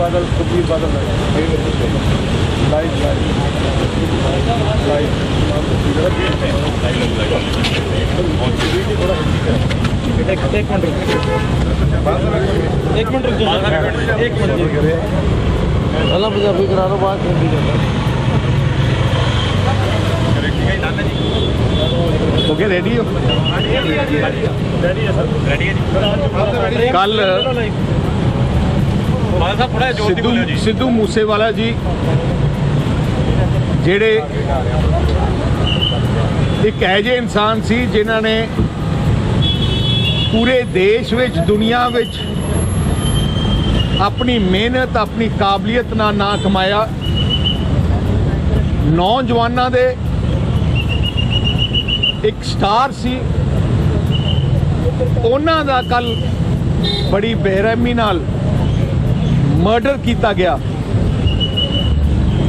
Badal Sukhbir Badal live ਇੱਕ ਇੱਕ minute ਇੱਕ ਮਿੰਟ ਰੁਕ ਜਾਓ ਇੱਕ ਮਿੰਟ ਜੀ ਪਹਿਲਾਂ ਪੰਜਾਬੀ ਕਰਾ ਲਓ ਬਾਅਦ ਹਿੰਦੀ ਕਰਨਾ ਹੋ ਗਏ ਰੈਡੀ ਹੋ ਕੱਲ ਬਾਦਲ ਸਾਹਿਬ ਥੋੜਾ ਜੋਰ ਦੀ ਬੋਲਿਓ ਸਿੱਧੂ ਜੀ। ਸਿੱਧੂ ਮੂਸੇਵਾਲਾ ਜੀ ਜਿਹੜੇ ਇੱਕ ਜਿਹੇ ਇਨਸਾਨ ਸੀ ਜਿਨ੍ਹਾਂ ਨੇ ਪੂਰੇ ਦੇਸ਼ ਵਿੱਚ ਦੁਨੀਆ ਵਿੱਚ ਆਪਣੀ ਮਿਹਨਤ ਆਪਣੀ ਕਾਬਲੀਅਤ ਨਾਲ ਨਾਂ ਕਮਾਇਆ। ਨੌਜਵਾਨਾਂ ਦੇ ਇੱਕ ਸਟਾਰ ਸੀ। ਉਹਨਾਂ ਦਾ ਕੱਲ ਬੜੀ ਬੇਰਹਿਮੀ ਨਾਲ ਮਰਡਰ ਕੀਤਾ ਗਿਆ।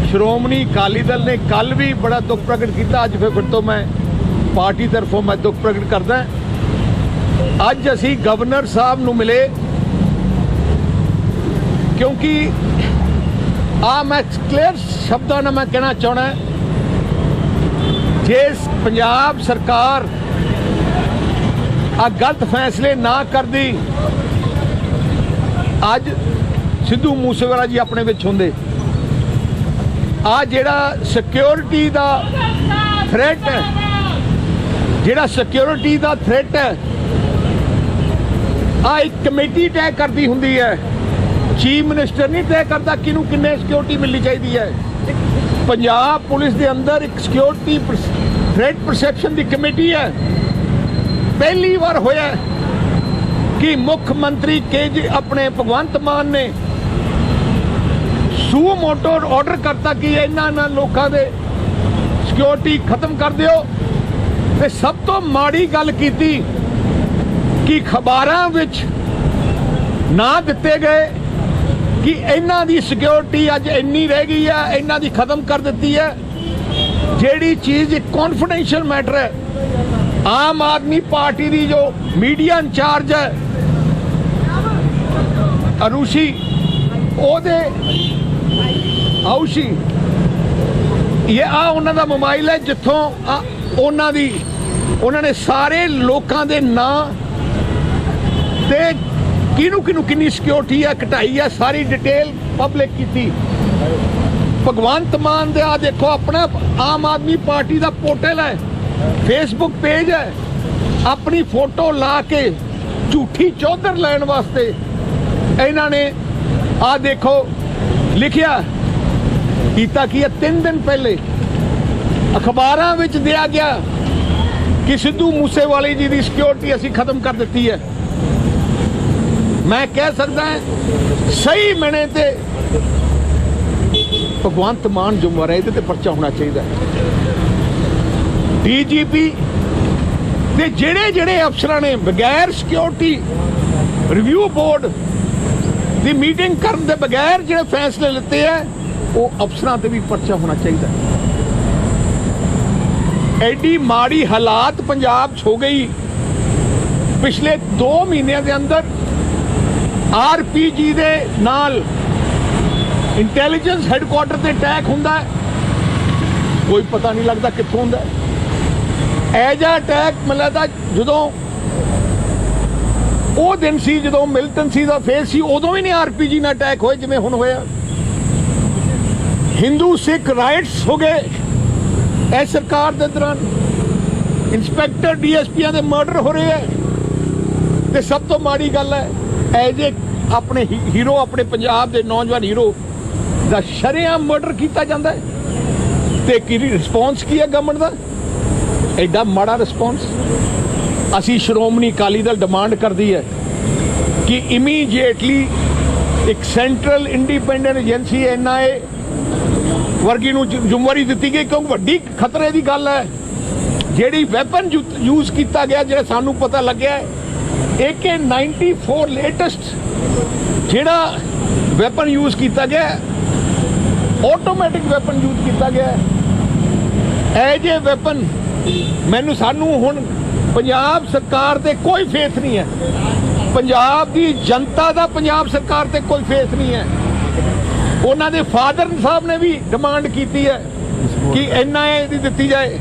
ਸ਼੍ਰੋਮਣੀ ਅਕਾਲੀ ਦਲ ਨੇ ਕੱਲ ਵੀ ਬੜਾ ਦੁੱਖ ਪ੍ਰਗਟ ਕੀਤਾ। ਅੱਜ ਫਿਰ ਫਿਰ ਤੋਂ ਮੈਂ ਪਾਰਟੀ ਤਰਫੋਂ ਮੈਂ ਦੁੱਖ ਪ੍ਰਗਟ ਕਰਦਾ ਅੱਜ ਅਸੀਂ ਗਵਰਨਰ ਸਾਹਿਬ ਨੂੰ ਮਿਲੇ, ਕਿਉਂਕਿ ਆ ਮੈਂ ਕਲੀਅਰ ਸ਼ਬਦਾਂ ਨਾਲ ਮੈਂ ਕਹਿਣਾ ਚਾਹਣਾ ਜੇ ਪੰਜਾਬ ਸਰਕਾਰ ਆ ਗਲਤ ਫੈਸਲੇ ਨਾ ਕਰਦੀ, ਅੱਜ ਸਿੱਧੂ ਮੂਸੇਵਾਲਾ ਜੀ ਆਪਣੇ ਵਿੱਚ ਹੁੰਦੇ। ਆ ਜਿਹੜਾ ਸਿਕਿਉਰਿਟੀ ਦਾ ਥ੍ਰੈਟ ਹੈ, ਜਿਹੜਾ ਸਿਕਿਉਰਿਟੀ ਦਾ ਥ੍ਰੈਟ ਹੈ, ਆ ਇੱਕ ਕਮੇਟੀ ਤੈਅ ਕਰਦੀ ਹੁੰਦੀ ਹੈ। ਚੀਫ ਮਿਨਿਸਟਰ ਨਹੀਂ ਤੈਅ ਕਰਦਾ ਕਿਹਨੂੰ ਕਿੰਨੇ ਸਿਕਿਉਰਿਟੀ ਮਿਲਣੀ ਚਾਹੀਦੀ ਹੈ। ਪੰਜਾਬ ਪੁਲਿਸ ਦੇ ਅੰਦਰ ਇੱਕ ਸਿਕਿਉਰਿਟੀ ਥ੍ਰੈਟ ਪਰਸੈਪਸ਼ਨ ਦੀ ਕਮੇਟੀ ਹੈ। ਪਹਿਲੀ ਵਾਰ ਹੋਇਆ ਕਿ ਮੁੱਖ ਮੰਤਰੀ ਕੇਜ ਆਪਣੇ ਭਗਵੰਤ ਮਾਨ ਨੇ ਸੂ ਮੋਟੋ ਆਰਡਰ ਕਰਤਾ ਕਿ ਇਹਨਾਂ ਇਹਨਾਂ ਲੋਕਾਂ ਦੇ ਸਿਕਿਉਰਿਟੀ ਖਤਮ ਕਰ ਦਿਓ। ਤੇ ਸਭ ਤੋਂ ਮਾੜੀ ਗੱਲ ਕੀਤੀ ਕਿ ਖਬਰਾਂ ਵਿੱਚ ਨਾ ਦਿੱਤੇ ਗਏ ਕਿ ਇਹਨਾਂ ਦੀ ਸਿਕਿਉਰਿਟੀ ਅੱਜ ਇੰਨੀ ਰਹਿ ਗਈ ਹੈ ਇਹਨਾਂ ਦੀ ਖਤਮ ਕਰ ਦਿੱਤੀ ਹੈ ਜਿਹੜੀ ਚੀਜ਼ ਇੱਕ ਕੌਨਫੀਡੈਂਸ਼ੀਅਲ ਮੈਟਰ ਹੈ, ਆਮ ਆਦਮੀ ਪਾਰਟੀ ਦੀ ਜੋ ਮੀਡੀਆ ਇੰਚਾਰਜ ਹੈ, ਅਰੂਸ਼ੀ, ਉਹਦੇ ਆਉਸ਼ੀ ਇਹ ਆ ਉਹਨਾਂ ਦਾ ਮੋਬਾਈਲ ਹੈ ਜਿੱਥੋਂ ਉਹਨਾਂ ਦੀ, ਉਹਨਾਂ ਨੇ ਸਾਰੇ ਲੋਕਾਂ ਦੇ ਨਾਂ ਤੇ ਕਿਹਨੂੰ ਕਿਹਨੂੰ ਕਿੰਨੀ ਸਿਕਿਉਰਿਟੀ ਹੈ ਘਟਾਈ ਹੈ ਸਾਰੀ ਡਿਟੇਲ ਪਬਲਿਕ ਕੀਤੀ। ਭਗਵੰਤ ਮਾਨ ਦੇ ਆ ਦੇਖੋ ਆਪਣਾ ਆਮ ਆਦਮੀ ਪਾਰਟੀ ਦਾ ਪੋਰਟਲ ਹੈ ਫੇਸਬੁੱਕ ਪੇਜ ਹੈ। ਆਪਣੀ ਫੋਟੋ ਲਾ ਕੇ ਝੂਠੀ ਚੌਧਰ ਲੈਣ ਵਾਸਤੇ ਇਹਨਾਂ ਨੇ ਆ ਦੇਖੋ ਲਿਖਿਆ ਕੀਤਾ ਕੀ ਹੈ? 3 ਦਿਨ ਪਹਿਲੇ ਅਖਬਾਰਾਂ ਵਿੱਚ ਦਿਆ ਗਿਆ ਕਿ ਸਿੱਧੂ ਮੂਸੇਵਾਲੇ ਜੀ ਦੀ ਸਿਕਿਉਰਿਟੀ ਅਸੀਂ ਖਤਮ ਕਰ ਦਿੱਤੀ ਹੈ। ਮੈਂ ਕਹਿ ਸਕਦਾ ਸਹੀ ਮਣੇ ਤੇ ਭਗਵੰਤ ਮਾਨ ਜ਼ਿੰਮੇਵਾਰ ਹੈ ਇਹਦੇ ਤੇ ਪਰਚਾ ਹੋਣਾ ਚਾਹੀਦਾ ਡੀਜੀਪੀ ਤੇ ਜਿਹੜੇ ਜਿਹੜੇ ਅਫਸਰਾਂ ਨੇ ਬਗੈਰ ਸਿਕਿਉਰਿਟੀ ਰਿਵਿਊ ਬੋਰਡ ਦੀ ਮੀਟਿੰਗ ਕਰਨ ਦੇ ਬਗੈਰ ਜਿਹੜੇ ਫੈਸਲੇ ਲਿੱਤੇ ਆ ਉਹ ਅਫਸਰਾਂ ਤੇ ਵੀ ਪਰਚਾ ਹੋਣਾ ਚਾਹੀਦਾ ਐਡੀ ਮਾੜੀ ਹਾਲਾਤ ਪੰਜਾਬ 'ਚ ਹੋ ਗਈ। ਪਿਛਲੇ 2 ਮਹੀਨਿਆਂ ਦੇ ਅੰਦਰ ਆਰਪੀਜੀ ਦੇ ਨਾਲ ਇੰਟੈਲੀਜੈਂਸ ਹੈੱਡਕੁਆਟਰ ਤੇ ਅਟੈਕ ਹੁੰਦਾ ਕੋਈ ਪਤਾ ਨਹੀਂ ਲੱਗਦਾ ਕਿੱਥੋਂ ਹੁੰਦਾ ਐਜਾ ਅਟੈਕ ਮਿਲਦਾ ਜਦੋਂ ਉਹ ਦਿਨ ਸੀ, ਜਦੋਂ ਮਿਲਟਨ ਸੀ ਦਾ ਫੇਸ ਸੀ, ਉਦੋਂ ਵੀ ਨਹੀਂ ਆਰਪੀਜੀ ਨਾਲ ਅਟੈਕ ਹੋਏ ਜਿਵੇਂ ਹੁਣ ਹੋਇਆ। ਹਿੰਦੂ, ਸਿੱਖ, ਰਾਈਟਸ ਹੋ ਗਏ। ਇਹ ਸਰਕਾਰ ਦੇ ਦੌਰਾਨ ਇੰਸਪੈਕਟਰ ਡੀਐਸਪੀਆਂ ਦੇ ਮਰਡਰ ਹੋ ਰਹੇ ਹੈ ਤੇ ਸਭ ਤੋਂ ਮਾੜੀ ਗੱਲ ਹੈ ਐਜ ਏ ਆਪਣੇ ਹੀਰੋ, ਆਪਣੇ ਪੰਜਾਬ ਦੇ ਨੌਜਵਾਨ ਹੀਰੋ ਦਾ ਸ਼ਰੇਆਮ ਮਰਡਰ ਕੀਤਾ ਜਾਂਦਾ ਹੈ, ਤੇ ਕੀ ਰਿਸਪੌਂਸ ਕੀ ਹੈ ਗਵਰਨਮੈਂਟ ਦਾ? ਐਡਾ ਮਾੜਾ ਰਿਸਪੌਂਸ ਅਸੀਂ ਸ਼੍ਰੋਮਣੀ ਅਕਾਲੀ ਦਲ ਡਿਮਾਂਡ ਕਰਦੀ ਹੈ ਕਿ ਇਮੀਡੀਏਟਲੀ ਇੱਕ ਸੈਂਟਰਲ ਇੰਡੀਪੈਂਡੈਂਟ ਏਜੰਸੀ ਐਨਆਈਏ ਵਰਗੀ ਨੂੰ ਜ਼ਿ- ਜ਼ਿੰਮੇਵਾਰੀ ਦਿੱਤੀ ਗਈ, ਕਿਉਂਕਿ ਵੱਡੀ ਖਤਰੇ ਦੀ ਗੱਲ ਹੈ। ਜਿਹੜੀ ਵੈਪਨ ਯੂਜ਼ ਕੀਤਾ ਗਿਆ, ਜਿਹੜਾ ਸਾਨੂੰ ਪਤਾ ਲੱਗਿਆ AK94 ਲੇਟੈਸਟ ਜਿਹੜਾ ਵੈਪਨ ਯੂਜ਼ ਕੀਤਾ ਗਿਆ ਆਟੋਮੈਟਿਕ ਵੈਪਨ ਯੂਜ਼ ਕੀਤਾ ਗਿਆ ਹੈ। ਇਹ ਵੈਪਨ ਮੈਨੂੰ ਸਾਨੂੰ ਹੁਣ ਪੰਜਾਬ ਸਰਕਾਰ ਤੇ ਕੋਈ ਫੇਥ ਨਹੀਂ ਹੈ। ਪੰਜਾਬ ਦੀ ਜਨਤਾ ਦਾ ਪੰਜਾਬ ਸਰਕਾਰ ਤੇ ਕੋਈ ਫੇਥ ਨਹੀਂ ਹੈ। ਉਹਨਾਂ ਦੇ ਫਾਦਰ ਸਾਹਿਬ ਨੇ ਵੀ ਡਿਮਾਂਡ ਕੀਤੀ ਹੈ ਕਿ ਇੰਨਾ ਇਹਦੀ ਦਿੱਤੀ ਜਾਏ।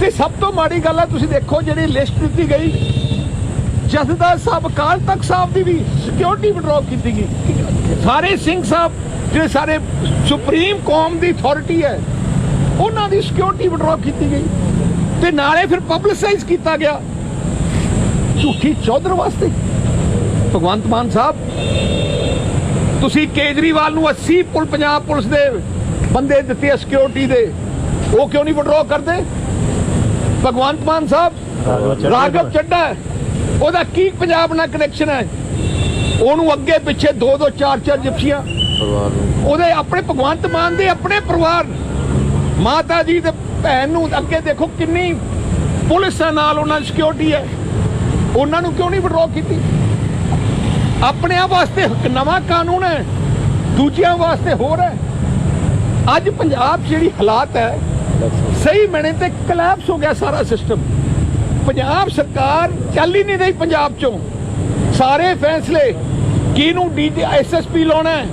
ਤੇ ਸਭ ਤੋਂ ਮਾੜੀ ਗੱਲ ਹੈ ਤੁਸੀਂ ਦੇਖੋ ਜਿਹੜੀ ਲਿਸਟ ਦਿੱਤੀ ਗਈ, ਜਥੇਦਾਰ ਸਾਹਿਬ, ਅਕਾਲ ਤਖਤ ਸਾਹਿਬ ਦੀ ਵੀ ਸਿਕਿਉਰਿਟੀ ਵਿਡਰਾਅ ਕੀਤੀ ਗਈ। ਸਾਰੇ ਸਿੰਘ ਸਾਹਿਬ, ਜਿਹੜੇ ਸਾਰੇ ਸੁਪਰੀਮ ਕੌਮ ਦੀ ਅਥਾਰਟੀ ਹੈ, ਉਹਨਾਂ ਦੀ ਸਿਕਿਉਰਿਟੀ ਵਿਡਰਾਅ ਕੀਤੀ ਗਈ। ਤੇ ਨਾਲੇ ਫਿਰ ਪਬਲਿਸਾਈਜ਼ ਕੀਤਾ ਗਿਆ। ਝੂਠੀ ਚੌਧਰ ਵਾਸਤੇ। ਭਗਵੰਤ ਮਾਨ ਸਾਹਿਬ ਤੁਸੀਂ ਕੇਜਰੀਵਾਲ ਨੂੰ 80 ਪੁਲ ਪੰਜਾਬ ਪੁਲਿਸ ਦੇ ਬੰਦੇ ਦਿੱਤੇ ਆ ਸਿਕਿਉਰਿਟੀ ਦੇ। ਉਹ ਕਿਉਂ ਨਹੀਂ ਵਿਡਰਾਅ ਕਰਦੇ? ਭਗਵੰਤ ਮਾਨ ਸਾਹਿਬ ਰਾਘਵ ਚੱਡਾ ਉਹਦਾ ਕੀ ਪੰਜਾਬ ਨਾਲ ਕਨੈਕਸ਼ਨ ਹੈ? ਉਹਨੂੰ ਅੱਗੇ ਪਿੱਛੇ ਦੋ ਦੋ ਚਾਰ ਚਾਰ ਜਿਪਸੀਆਂ ਉਹਦੇ ਆਪਣੇ ਭਗਵੰਤ ਮਾਨ ਦੇ ਆਪਣੇ ਪਰਿਵਾਰ। ਮਾਤਾ ਜੀ ਤੇ ਭੈਣ ਨੂੰ ਅੱਗੇ ਦੇਖੋ ਕਿੰਨੀ ਪੁਲਿਸ ਨਾਲ ਉਹਨਾਂ ਦੀ ਸਿਕਿਉਰਿਟੀ ਹੈ। ਉਹਨਾਂ ਨੂੰ ਕਿਉਂ ਨਹੀਂ ਵਿਡਰਾਅ ਕੀਤੀ? ਆਪਣਿਆਂ ਵਾਸਤੇ ਇੱਕ ਨਵਾਂ ਕਾਨੂੰਨ ਹੈ, ਦੂਜਿਆਂ ਵਾਸਤੇ ਹੋਰ ਹੈ। ਅੱਜ ਪੰਜਾਬ ਜਿਹੜੀ ਹਾਲਾਤ ਹੈ, ਸਹੀ ਮੈਨੇ ਤੇ ਕਲੈਪਸ ਹੋ ਗਿਆ ਸਾਰਾ ਸਿਸਟਮ ਪੰਜਾਬ ਸਰਕਾਰ ਚੱਲ ਹੀ ਨਹੀਂ ਰਹੀ ਪੰਜਾਬ 'ਚੋਂ। ਸਾਰੇ ਫੈਸਲੇ, ਕਿਹਨੂੰ ਡੀ ਐਸਐਸਪੀ ਲਾਉਣਾ ਹੈ,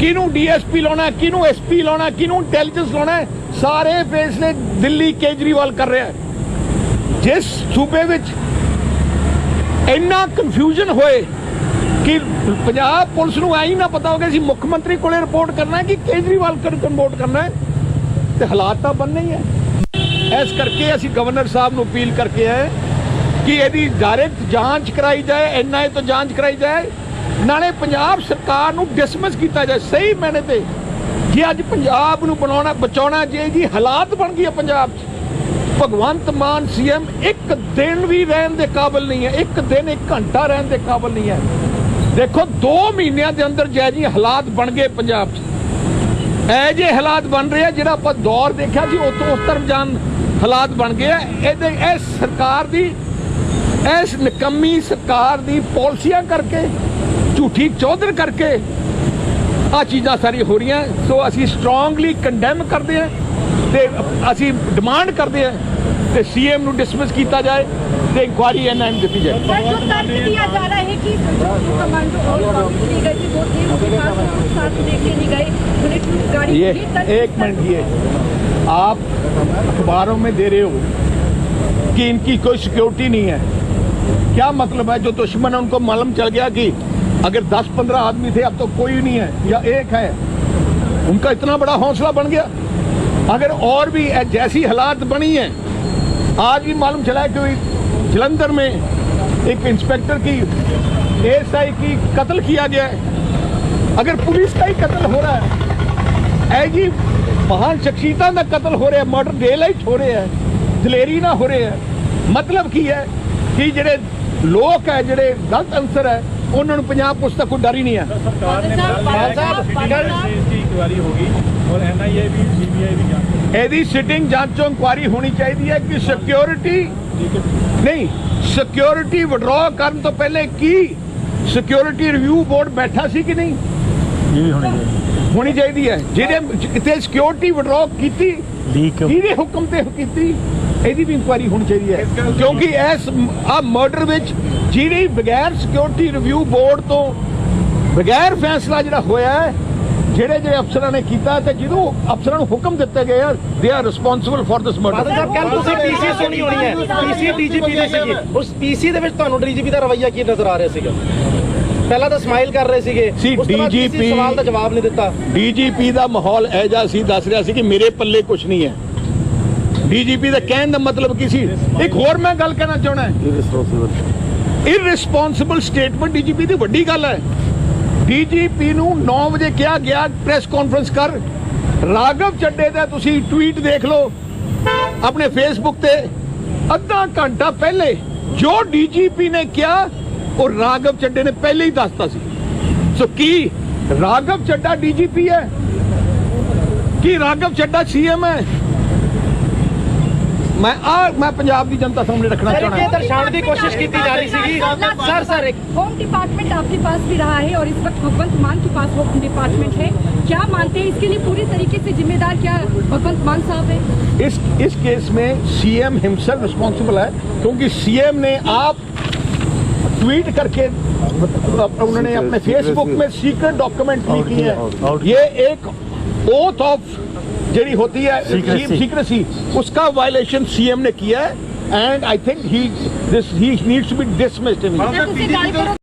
ਕਿਹਨੂੰ ਡੀਐਸਪੀ ਲਾਉਣਾ ਹੈ, ਕਿਹਨੂੰ ਐਸਪੀ ਲਾਉਣਾ ਕਿਹਨੂੰ ਇੰਟੈਲੀਜੈਂਸ ਲਾਉਣਾ ਸਾਰੇ ਫੈਸਲੇ ਦਿੱਲੀ ਕੇਜਰੀਵਾਲ ਕਰ ਰਿਹਾ ਹੈ। ਜਿਸ ਸੂਬੇ ਵਿੱਚ ਇੰਨਾ ਕਨਫਿਊਜ਼ਨ ਹੋਏ ਕਿ ਪੰਜਾਬ ਪੁਲਿਸ ਨੂੰ ਐਂ ਨਾ ਪਤਾ ਹੋਵੇ ਅਸੀਂ ਮੁੱਖ ਮੰਤਰੀ ਕੋਲੇ ਰਿਪੋਰਟ ਕਰਨਾ ਹੈ ਕਿ ਕੇਜਰੀਵਾਲ ਕੋਲ ਰਿਪੋਰਟ ਕਰਨਾ ਹੈ ਤੇ ਹਾਲਾਤ ਤਾਂ ਬਣਨੇ ਹੀ ਹੈ। ਇਸ ਕਰਕੇ ਅਸੀਂ ਗਵਰਨਰ ਸਾਹਿਬ ਨੂੰ ਅਪੀਲ ਕਰਕੇ ਆਏ ਕਿ ਇਹਦੀ ਡਾਇਰੈਕਟ ਜਾਂਚ ਕਰਾਈ ਜਾਏ ਐਨਆਈ ਤੋਂ ਜਾਂਚ ਕਰਾਈ ਜਾਏ। ਨਾਲੇ ਪੰਜਾਬ ਸਰਕਾਰ ਨੂੰ ਡਿਸਮਿਸ ਕੀਤਾ ਜਾਏ, ਸਹੀ ਮੈਨੇ ਤੇ। ਜੇ ਅੱਜ ਪੰਜਾਬ ਨੂੰ ਬਣਾਉਣਾ, ਬਚਾਉਣਾ ਜੇ ਜੀ ਹਾਲਾਤ ਬਣ ਗਈ ਹੈ ਪੰਜਾਬ 'ਚ, ਭਗਵੰਤ ਮਾਨ ਸੀਐਮ ਇੱਕ ਦਿਨ ਵੀ ਰਹਿਣ ਦੇ ਕਾਬਿਲ ਨਹੀਂ ਹੈ, ਇੱਕ ਦਿਨ ਇੱਕ ਘੰਟਾ ਰਹਿਣ ਦੇ ਕਾਬਿਲ ਨਹੀਂ ਹੈ। ਦੇਖੋ 2 ਮਹੀਨਿਆਂ ਦੇ ਅੰਦਰ ਜੈ ਜੀ ਹਾਲਾਤ ਬਣ ਗਏ ਪੰਜਾਬ 'ਚ। ਐ ਜੇ ਹਾਲਾਤ ਬਣ ਰਹੇ ਆ, ਜਿਹੜਾ ਆਪਾਂ ਦੌਰ ਦੇਖਿਆ ਸੀ ਉਸ ਤੋਂ ਉਸ ਤਰ੍ਹਾਂ ਜਾਨ ਹਾਲਾਤ ਬਣ ਗਏ ਆ। ਇਹਦੇ ਇਸ ਸਰਕਾਰ ਦੀ, ਇਸ ਨਿਕੰਮੀ ਸਰਕਾਰ ਦੀ ਪਾਲਿਸੀਆਂ ਕਰਕੇ, ਝੂਠੀ ਚੌਧਰ ਕਰਕੇ ਆ ਚੀਜ਼ਾਂ ਸਾਰੀ ਹੋ ਰਹੀਆਂ। ਸੋ ਅਸੀਂ ਸਟਰੋਂਗਲੀ ਕੰਡੈਮ ਕਰਦੇ ਹਾਂ ਤੇ ਅਸੀਂ ਡਿਮਾਂਡ ਕਰਦੇ ਹਾਂ ਤੇ ਸੀਐਮ ਨੂੰ ਡਿਸਮਿਸ ਕੀਤਾ ਜਾਏ। से inquiry and I am diligent. दिया जा रहा है कि की गई ये एक मिनट ये। आप अखबारों में दे रहे हो कि इनकी कोई सिक्योरिटी नहीं है। क्या मतलब है? जो दुश्मन है उनको मालूम चल गया कि अगर 10-15 आदमी थे अब तो कोई नहीं है या एक है। उनका इतना बड़ा हौसला बन गया। अगर और भी जैसी हालात बनी है आज भी मालूम चला है कि जलंधर में एक इंस्पेक्टर की एएसआई की कत्ल किया गया है अगर पुलिस का ही कत्ल हो रहा है ਐ ਜੀ ਮਹਾਨ ਸ਼ਖਸੀਅਤਾਂ ਦਾ ਕਤਲ ਹੋ ਰਿਹਾ ਮਰਡਰ ਡੇ ਲਾਈਟ ਹੋ ਰਿਹਾ ਹੈ ਦਲੇਰੀ ਨਾ ਹੋ ਰਿਹਾ ਹੈ ਮਤਲਬ ਕੀ ਹੈ ਕਿ ਜਿਹੜੇ ਲੋਕ ਹੈ ਜਿਹੜੇ ਗਲਤ ਅਨਸਰ ਹੈ ਉਹਨਾਂ ਨੂੰ ਪੰਜਾਬ ਪੁਲਿਸ ਦਾ ਕੋਈ ਡਰ ਹੀ ਨਹੀਂ ਹੈ माल साहब इंक्वायरी होगी और एनआईए भी सीबीआई भी जांच ਇਹਦੀ ਸਿਟਿੰਗ ਜਾਂਚ ਚੋਂ ਇਨਕੁਆਰੀ ਹੋਣੀ ਚਾਹੀਦੀ ਹੈ ਕਿ ਸਿਕਿਉਰਿਟੀ ਨਹੀਂ ਸਿਕਿਉਰਿਟੀ ਵਿਡਰਾ ਕਰਨ ਤੋਂ ਪਹਿਲੇ ਕੀ ਸਿਕਿਉਰਿਟੀ ਰਿਵਿਊ ਬੋਰਡ ਬੈਠਾ ਸੀ ਕਿ ਨਹੀਂ? ਇਹ ਵੀ ਹੋਣੀ ਚਾਹੀਦੀ ਹੋਣੀ ਚਾਹੀਦੀ ਹੈ। ਜਿਹਦੇ ਕਿਤੇ ਸਿਕਿਉਰਿਟੀ ਵਿਡਰਾ ਕੀਤੀ ਕਿਹਦੇ ਹੁਕਮ ਤੇ ਕੀਤੀ? ਇਹਦੀ ਵੀ ਇਨਕੁਆਇਰੀ ਹੋਣੀ ਚਾਹੀਦੀ ਹੈ। ਕਿਉਂਕਿ ਇਸ ਆ ਮਰਡਰ ਵਿੱਚ ਜਿਹੜੀ ਬਗੈਰ ਸਿਕਿਉਰਿਟੀ ਰਿਵਿਊ ਬੋਰਡ ਤੋਂ ਬਗੈਰ ਫੈਸਲਾ ਜਿਹੜਾ ਹੋਇਆ ਹੈ ਜਿਹੜੇ ਜਿਹੜੇ ਅਫਸਰਾਂ ਨੇ ਕੀਤਾ ਤੇ ਜਦੋਂ ਅਫਸਰਾਂ ਨੂੰ ਹੁਕਮ ਦਿੱਤੇ ਗਏ ਆ ਦੇ are responsible for this Badal murder ਸਾਹਿਬ ਕੱਲ ਤੁਸੀਂ ਪੀਸੀ ਸੁਣੀ ਹੋਣੀ ਹੈ। ਪੀਸੀ ਡੀਜੀਪੀ ਦੇ ਸੀਗੇ। ਉਸ ਪੀਸੀ ਦੇ ਵਿੱਚ ਤੁਹਾਨੂੰ ਡੀਜੀਪੀ ਦਾ ਰਵੱਈਆ ਕੀ ਨਜ਼ਰ ਆ ਰਿਹਾ ਸੀਗਾ? ਪਹਿਲਾਂ ਤਾਂ ਸਮਾਈਲ ਕਰ ਰਹੇ ਸੀਗੇ। ਉਸ ਤੋਂ ਬਾਅਦ ਕਿਸੇ DGP ਸਵਾਲ ਦਾ ਜਵਾਬ ਨਹੀਂ ਦਿੱਤਾ। ਡੀਜੀਪੀ ਦਾ ਮਾਹੌਲ ਐਜਾ ਸੀ ਦੱਸ ਰਿਹਾ ਸੀ ਕਿ ਮੇਰੇ ਪੱਲੇ ਕੁਝ ਨਹੀਂ ਹੈ। ਡੀਜੀਪੀ ਦਾ ਕਹਿਣ ਦਾ ਮਤਲਬ ਕੀ ਸੀ? ਇੱਕ ਹੋਰ ਮੈਂ ਗੱਲ ਕਹਿਣਾ ਚਾਹਣਾ ਹੈ ਇਰਰਿਸਪੌਂਸਿਬਲ ਇਰਰਿਸਪੌਂਸਿਬਲ ਸਟੇਟਮੈਂਟ ਡੀਜੀਪੀ ਦੀ ਵੱਡੀ ਗੱਲ ਹੈ। ਡੀਜੀਪੀ ਨੂੰ 9 ਵਜੇ ਕਿਹਾ ਗਿਆ ਪ੍ਰੈਸ ਕਾਨਫਰੰਸ ਕਰ। ਰਾਘਵ ਚੱਡੇ ਦਾ ਤੁਸੀਂ ਟਵੀਟ ਦੇਖ ਲਓ, ਆਪਣੇ ਫੇਸਬੁੱਕ ਤੇ। ਅੱਧਾ ਘੰਟਾ ਪਹਿਲੇ ਜੋ ਡੀਜੀਪੀ ਨੇ ਕਿਹਾ, ਉਹ ਰਾਘਵ ਚੱਡੇ ਨੇ ਪਹਿਲੇ ਹੀ ਦੱਸਤਾ ਸੀ। ਸੋ ਕੀ ਰਾਘਵ ਚੱਡਾ ਡੀਜੀਪੀ ਹੈ? ਕੀ ਰਾਘਵ ਚੱਡਾ ਸੀਐਮ ਹੈ? ਮੈਂ ਆ ਮੈਂ ਪੰਜਾਬ ਦੀ ਜਨਤਾ ਸਾਹਮਣੇ ਰੱਖਣਾ ਸਰ ਚਾਹਣਾ ਇਹ ਦਰਸਾਉਣ ਦੀ ਕੋਸ਼ਿਸ਼ ਕੀਤੀ ਜਾ ਰਹੀ ਸੀਗੀ ਸਰ ਸਰ ਇੱਕ होम डिपार्टमेंट आपके पास भी रहा है और इस वक्त भगवंत मान के पास होम डिपार्टमेंट है क्या मानते हैं इसके लिए पूरी तरीके से जिम्मेदार क्या भगवंत मान साहब है इस इस केस में सीएम हिमसेल्फ रिस्पॉन्सिबल है क्योंकि सीएम ने आप ट्वीट करके उन्होंने अपने फेसबुक में सीक्रेट डॉक्यूमेंट लीक किए हैं ये एक ओथ ऑफ जेडी होती है सीक्रेसी उसका वायलेशन सीएम ने किया है and I think he this he needs to be dismissed जब उसे गाली करो